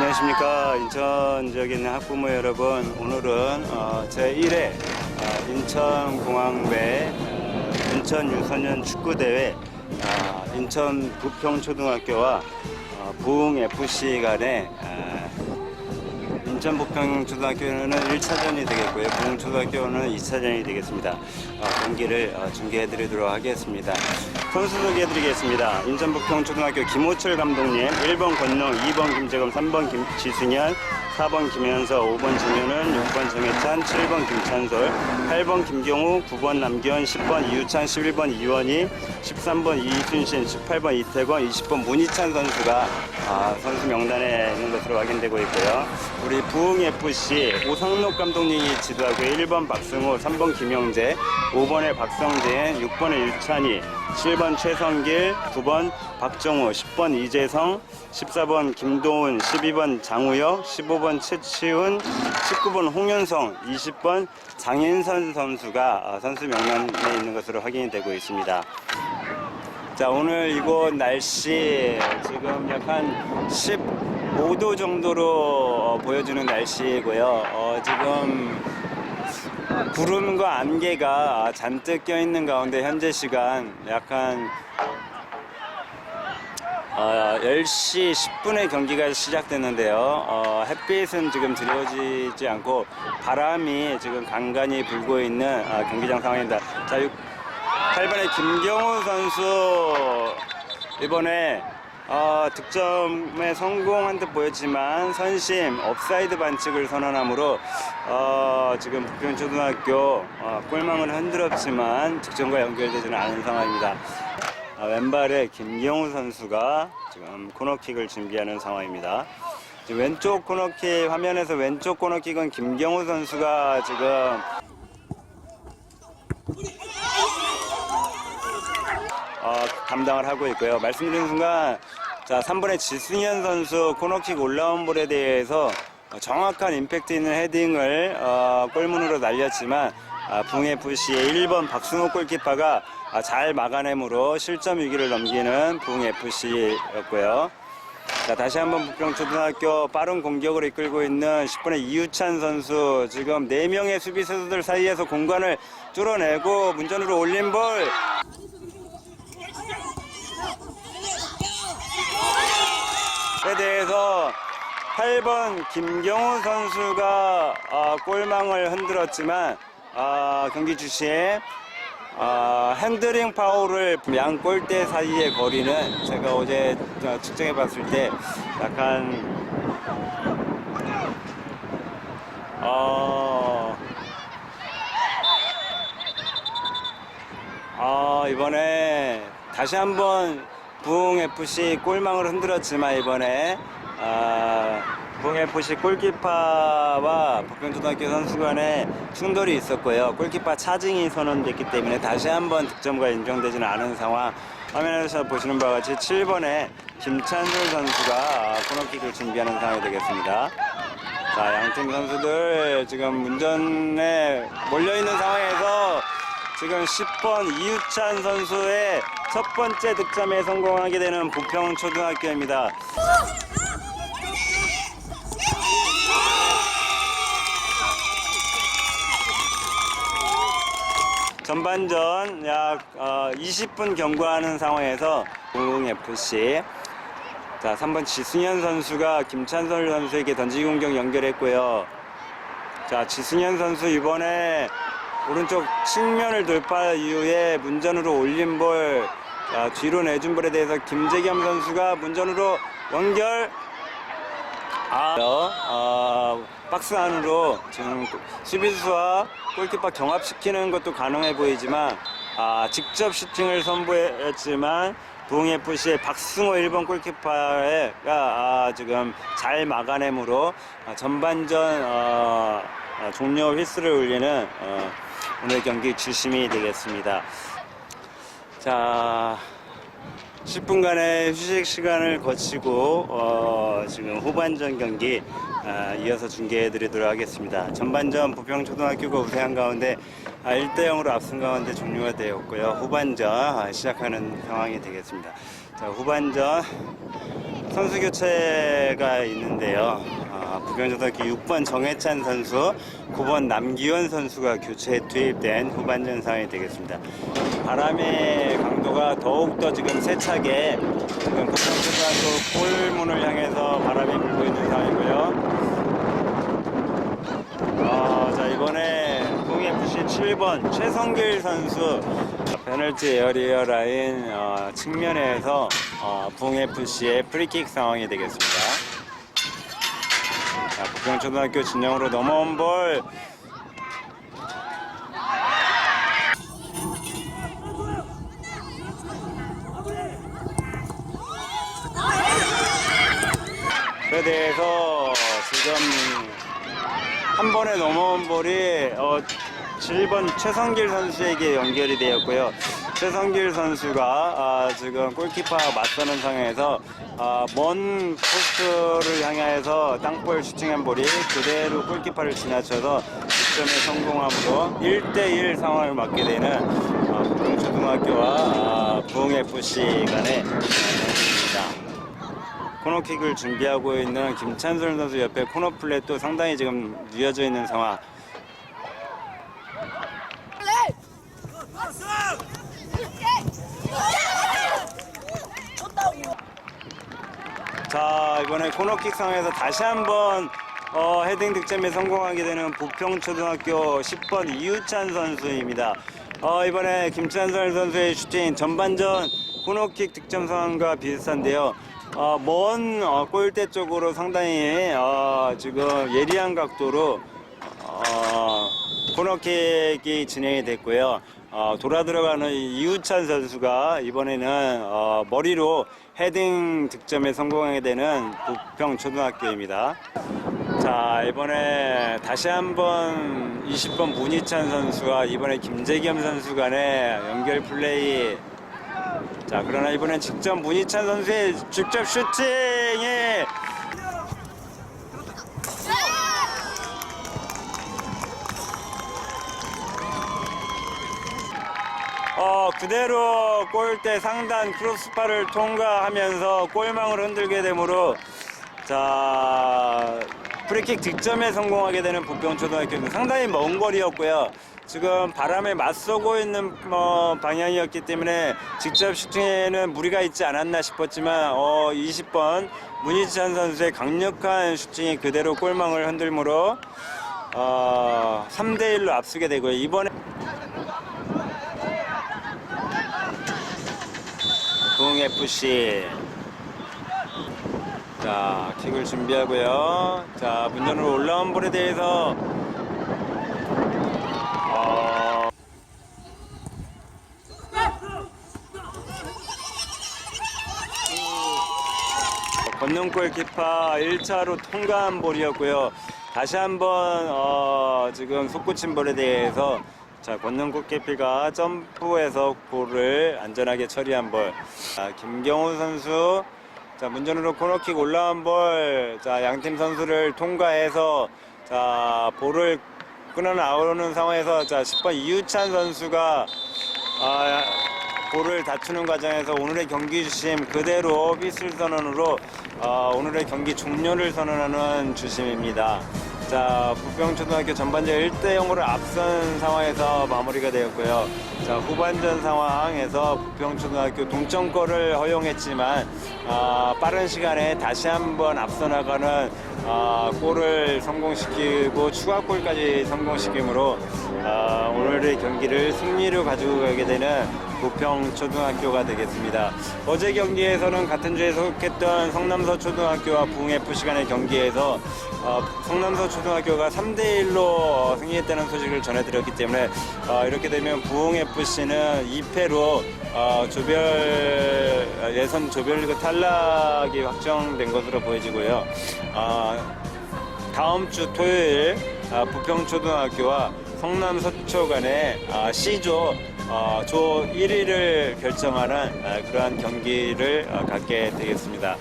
안녕하십니까. 인천 지역에 있는 학부모 여러분 오늘은 어, 제1회 어, 인천공항배 어, 인천 유소년 축구대회 어, 인천 부평초등학교와 어, 부흥FC 간의 어, 인천 부평초등학교는 1차전이 되겠고요. 부흥초등학교는 2차전이 되겠습니다. 어, 경기를 어, 중계해드리도록 하겠습니다. 선수 소개해드리겠습니다. 인천 부평초등학교 김호철 감독님, 1번 권영, 2번 김재검, 3번 김지승현, 4번 김현서, 5번 진현은, 6번 정혜찬, 7번 김찬솔, 8번 김경우, 9번 남기현, 10번 이유찬, 11번 이원희, 13번 이순신, 18번 이태권, 20번 문희찬 선수가 아, 선수 명단에 있는 것으로 확인되고 있고요. 우리 부흥FC 오상록 감독님이 지도하고 1번 박승호, 3번 김영재, 5번에 박성진, 6번에 일찬이, 7번 최성길, 9번 박정우, 10번 이재성, 14번 김도훈, 12번 장우혁, 15번 최치훈, 19번 홍현성, 20번 장인선 선수가 어, 선수 명단에 있는 것으로 확인이 되고 있습니다. 자, 오늘 이곳 날씨 지금 약 한 15도 정도로 어, 보여주는 날씨고요. 어, 지금 구름과 안개가 잔뜩 껴있는 가운데 현재 시간 약간 어, 10시 10분에 경기가 시작됐는데요. 어, 햇빛은 지금 들여오지 않고 바람이 지금 간간히 불고 있는 어, 경기장 상황입니다. 자, 8번의 김경호 선수 이번에 어, 득점에 성공한 듯 보였지만 선심 업사이드 반칙을 선언하므로 어, 지금 부평초등학교 어, 골망을 흔들었지만 득점과 연결되지는 않은 상황입니다. 아, 왼발에 김경우 선수가 지금 코너킥을 준비하는 상황입니다. 왼쪽 코너킥 화면에서 왼쪽 코너킥은 김경우 선수가 지금 어, 담당을 하고 있고요. 말씀드린 순간 자 3번의 지승현 선수 코너킥 올라온 볼에 대해서 정확한 임팩트 있는 헤딩을 어, 골문으로 날렸지만 아, 붕FC의 1번 박승호 골키퍼가 아, 잘 막아내므로 실점 위기를 넘기는 붕FC였고요. 자, 다시 한번 부평초등학교 빠른 공격을 이끌고 있는 10번의 이유찬 선수 지금 4명의 수비수들 사이에서 공간을 뚫어내고 문전으로 올린 볼 에 대해서 8번 김경호 선수가 아, 골망을 흔들었지만 아, 경기 주시에 아, 핸드링 파울을 양 골대 사이의 거리는 제가 어제 어, 측정해 봤을 때 약간 어, 아, 이번에 다시 한번 부흥FC 골망을 흔들었지만 이번에 아, 부흥FC 골키퍼와 부평초등학교 선수 간에 충돌이 있었고요. 골키퍼 차징이 선언됐기 때문에 다시 한번 득점과 인정되지는 않은 상황. 화면에서 보시는 바와 같이 7번에 김찬솔 선수가 아, 코너킥을 준비하는 상황이 되겠습니다. 자, 양팀 선수들 지금 문전에 몰려있는 상황에서 지금 10번 이유찬 선수의 첫 번째 득점에 성공하게 되는 부평초등학교입니다. 전반전 약 20분 경과하는 상황에서 부흥FC 자 3번 지승현 선수가 김찬솔 선수에게 던지기 공격 연결했고요. 자 지승현 선수 이번에 오른쪽 측면을 돌파 이후에 문전으로 올린 볼 자, 뒤로 내준 볼에 대해서 김재겸 선수가 문전으로 연결 아, 어, 박스 안으로 지금 수비수와 골키퍼 경합시키는 것도 가능해 보이지만 아, 직접 슈팅을 선보였지만 부흥FC의 박승호 1번 골키퍼가 아, 지금 잘 막아내므로 아, 전반전 어, 아, 종료 휘스를 울리는 어, 오늘 경기 주심이 되겠습니다. 자, 10분간의 휴식 시간을 거치고 어, 지금 후반전 경기 아, 이어서 중계해 드리도록 하겠습니다. 전반전 부평초등학교가 우세한 가운데 아, 1대 0으로 앞선 가운데 종료가 되었고요. 후반전 아, 시작하는 상황이 되겠습니다. 자, 후반전 선수 교체가 있는데요. 아, 부경초등학교 6번 정해찬 선수, 9번 남기원 선수가 교체에 투입된 후반전 상황이 되겠습니다. 바람의 강도가 더욱더 지금 세차게 지금 부경초등학교 골문을 향해서 바람이 불고 있는 상황이고요. 아, 자 이번에 동FC 7번 최성길 선수 페널티 에어리어 라인 어, 측면에서 어, 부흥FC의 프리킥 상황이 되겠습니다. 자, 부평초등학교 진영으로 넘어온 볼. 그에 대해서 지금 한 번에 넘어온 볼이 어, 7번 최성길 선수에게 연결이 되었고요. 최성길 선수가 아, 지금 골키퍼와 맞서는 상황에서 아, 먼 포스트를 향해서 땅볼 슈팅한 볼이 그대로 골키퍼를 지나쳐서 득점에 성공함으로 1대1 상황을 맞게 되는 아, 부평초등학교와 아, 부흥FC 간의 경기입니다. 코너킥을 준비하고 있는 김찬솔 선수 옆에 코너 플랫도 상당히 지금 뉘어져 있는 상황. 자 이번에 코너킥 상황에서 다시 한번 어, 헤딩 득점에 성공하게 되는 부평초등학교 10번 이유찬 선수입니다. 어, 이번에 김찬설 선수의 슈팅 전반전 코너킥 득점 상황과 비슷한데요. 어, 먼 어, 골대 쪽으로 상당히 어, 지금 예리한 각도로 어, 코너킥이 진행이 됐고요. 어, 돌아 들어가는 이우찬 선수가 이번에는 어, 머리로 헤딩 득점에 성공하게 되는 부평 초등학교입니다. 자 이번에 다시 한번 20번 문희찬 선수와 이번에 김재겸 선수 간의 연결 플레이 자 그러나 이번엔 직접 문희찬 선수의 직접 슈팅이 어, 그대로 골대 상단 크로스바를 통과하면서 골망을 흔들게 되므로 자 프리킥 득점에 성공하게 되는 부평초등학교는 상당히 먼 거리였고요. 지금 바람에 맞서고 있는 뭐 방향이었기 때문에 직접 슈팅에는 무리가 있지 않았나 싶었지만 어, 20번 문희찬 선수의 강력한 슈팅이 그대로 골망을 흔들므로 어, 3대 1로 앞서게 되고요. 이번에 부흥FC 자 킥을 준비하고요 자 문전으로 올라온 볼에 대해서 건능 골키퍼 1차로 통과한 볼이었고요. 다시 한번 어, 지금 솟구친 볼에 대해서 자 권능 골키퍼가 점프해서 볼을 안전하게 처리한 볼. 자, 김경호 선수 자 문전으로 코너킥 올라온 볼 자 양팀 선수를 통과해서 자 볼을 끊어 나오는 상황에서 자 10번 이유찬 선수가 아, 볼을 다투는 과정에서 오늘의 경기 주심 그대로 휘슬 선언으로 어, 오늘의 경기 종료를 선언하는 주심입니다. 자, 부평초등학교 전반전 1대 0으로 앞선 상황에서 마무리가 되었고요. 자, 후반전 상황에서 부평초등학교 동점골을 허용했지만 아, 빠른 시간에 다시 한번 앞서 나가는 아, 골을 성공시키고 추가골까지 성공시키므로 아, 오늘의 경기를 승리로 가지고 가게 되는 부평 초등학교가 되겠습니다. 어제 경기에서는 같은 주에 속했던 성남서 초등학교와 부흥FC 간의 경기에서 어, 성남서 초등학교가 3대 1로 승리했다는 소식을 전해드렸기 때문에 어, 이렇게 되면 부흥FC는 2패로 어, 조별 예선 조별리그 탈락이 확정된 것으로 보여지고요. 어, 다음 주 토요일 아, 부평초등학교와 성남 서초 간의 아, C조 어, 조 1위를 결정하는 아, 그러한 경기를 어, 갖게 되겠습니다.